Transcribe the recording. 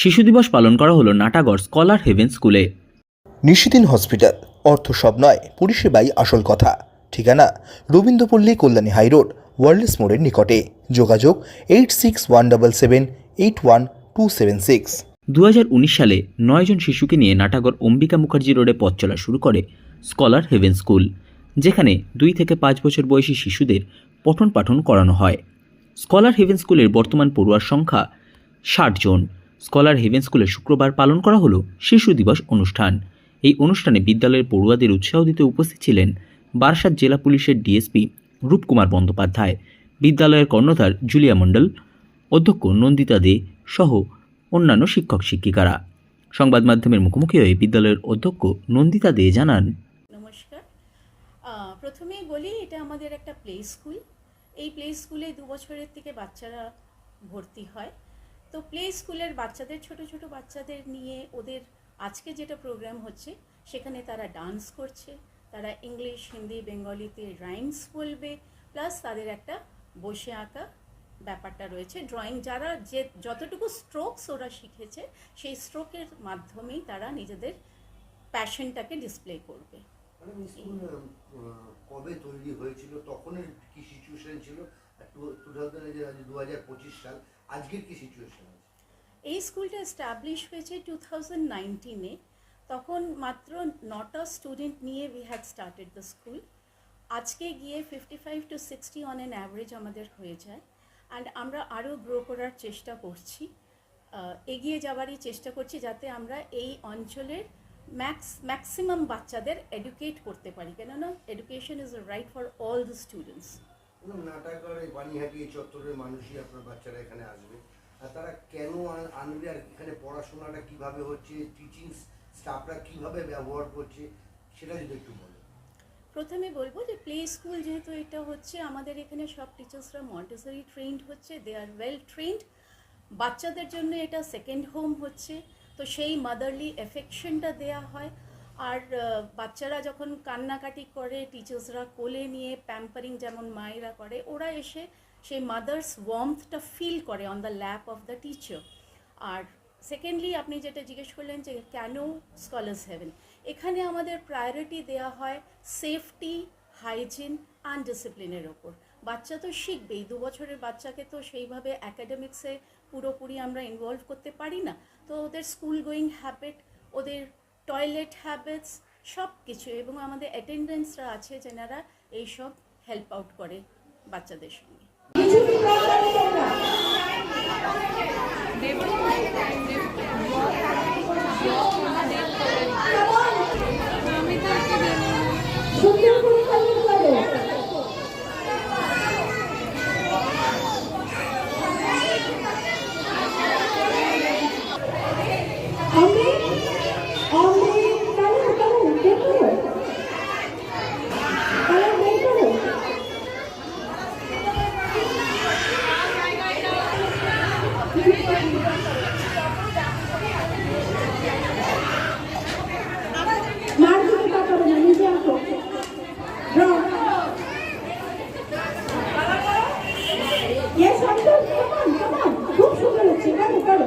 শিশু দিবস পালন করা হলো নাটাগড় স্কলার হেভেন স্কুলে। নিশিদিন হসপিটাল অর্থ সব নয় পরিষেবাই আসল কথা। ঠিকানা রবীন্দ্রপল্লী কল্যাণী হাইরোড ওয়ার্ল্ডস মোড়ের নিকটে। যোগাযোগ eight six one double seven eight one two seven six. দু হাজার উনিশ সালে নয়জন শিশুকে নিয়ে নাটাগড় অম্বিকা মুখার্জি রোডে পথ চলা শুরু করে স্কলার হেভেন স্কুল যেখানে দুই থেকে পাঁচ বছর বয়সী শিশুদের পঠন পাঠন করানো হয়। স্কলার হেভেন স্কুলের বর্তমান পড়ুয়ার সংখ্যা ষাট জন। স্কলার হেভেন স্কুলে শুক্রবার পালন করা হলো শিশু দিবস অনুষ্ঠান। এই অনুষ্ঠানে বিদ্যালয়ের পড়ুয়াদের উৎসাহ দিতে উপস্থিত ছিলেন বারাসাত জেলা পুলিশের ডিএসপি রূপকুমার বন্দ্যোপাধ্যায় বিদ্যালয়ের কর্ণধার জুলিয়া মণ্ডল অধ্যক্ষ নন্দিতা দে সহ অন্যান্য শিক্ষক শিক্ষিকারা। সংবাদ মাধ্যমের মুখোমুখি হয়ে বিদ্যালয়ের অধ্যক্ষ নন্দিতা দে জানান নমস্কার। আহ, প্রথমেই বলি এটা আমাদের একটা প্লে স্কুল। এই প্লে স্কুলে দু বছরের থেকে বাচ্চারা ভর্তি হয়। তো প্লে স্কুলের বাচ্চাদের, ছোট ছোট বাচ্চাদের নিয়ে ওদের আজকে যেটা প্রোগ্রাম হচ্ছে, সেখানে তারা ডান্স করছে, তারা ইংলিশ হিন্দি বেঙ্গলিতে রাইমস বলবে প্লাস তাদের একটা বসে আঁকা ব্যাপারটা রয়েছে ড্রয়িং যারা যে যতটুকু স্ট্রোকস ওরা শিখেছে, সেই স্ট্রোকের মাধ্যমেই তারা নিজেদের প্যাশনটাকে ডিসপ্লে করবে। মানে কবে তৈরি হয়েছিল, তখনের কি সিচুয়েশন ছিল? টু থাউজেন্ড দু হাজার পঁচিশ সাল, আজকের কি সিচুয়েশন এই স্কুলটা এস্টাবলিশ হয়েছে টু থাউজেন্ড তখন মাত্র নটা স্টুডেন্ট নিয়ে we had started the school আজকে গিয়ে fifty five to sixty on an average আমাদের হয়ে যায়। অ্যান্ড আমরা আরও গ্রো করার চেষ্টা করছি। এগিয়ে যাওয়ারই চেষ্টা করছি যাতে আমরা এই অঞ্চলের ম্যাক্স ম্যাক্সিমাম বাচ্চাদের এডুকেট করতে পারি। কেননা education is right for all the students নাটাকার এই বানিহাটি চত্বরের মানুষই আপনার বাচ্চারা এখানে আসবে। আর তারা কেন আনবে আর এখানে পড়াশোনাটা কীভাবে হচ্ছে টিচিং স্টাফরা কীভাবে ব্যবহার করছে, সেটা যদি একটু বলেন। প্রথমে বলব যে প্লে স্কুল যেহেতু এটা হচ্ছে, আমাদের এখানে সব টিচার্সরা মন্টেসরি ট্রেন্ড হচ্ছে দে আর ওয়েল ট্রেন্ড বাচ্চাদের জন্য এটা সেকেন্ড হোম হচ্ছে, তো সেই মাদারলি এফেকশনটা দেয়া হয়। আর বাচ্চারা যখন কান্নাকাটি করে টিচার্সরা কোলে নিয়ে প্যাম্পারিং যেমন মায়েরা করে, ওরা এসে সেই মাদার্স ওয়ার্মথটা ফিল করে on the lap of the teacher R secondly আপনি যেটা জিজ্ঞেস করলেন যে কেন স্কলার্স হেভেন এখানে আমাদের প্রায়োরিটি দেওয়া হয় সেফটি হাইজিন অ্যান্ড ডিসিপ্লিনের ওপর। বাচ্চা তো শিখবেই, দু বছরের বাচ্চাকে তো সেইভাবে অ্যাকাডেমিক্সে পুরোপুরি আমরা ইনভলভ করতে পারি না। তো ওদের স্কুল গোয়িং হ্যাবিট ওদের টয়লেট হ্যাবিটস সব কিছু এবং আমাদের অ্যাটেন্ডেন্সরা আছে যেনারা এইসব হেল্প আউট করে বাচ্চাদের সঙ্গে সুন্দর করে পালন করো আমি আমি কালো কালো বের করো কালো বের করো মার দিকে তাকাবে না নিজে আঁকো Draw. Yes, Anton, come on, come on. খুব সুন্দর হচ্ছে করো করো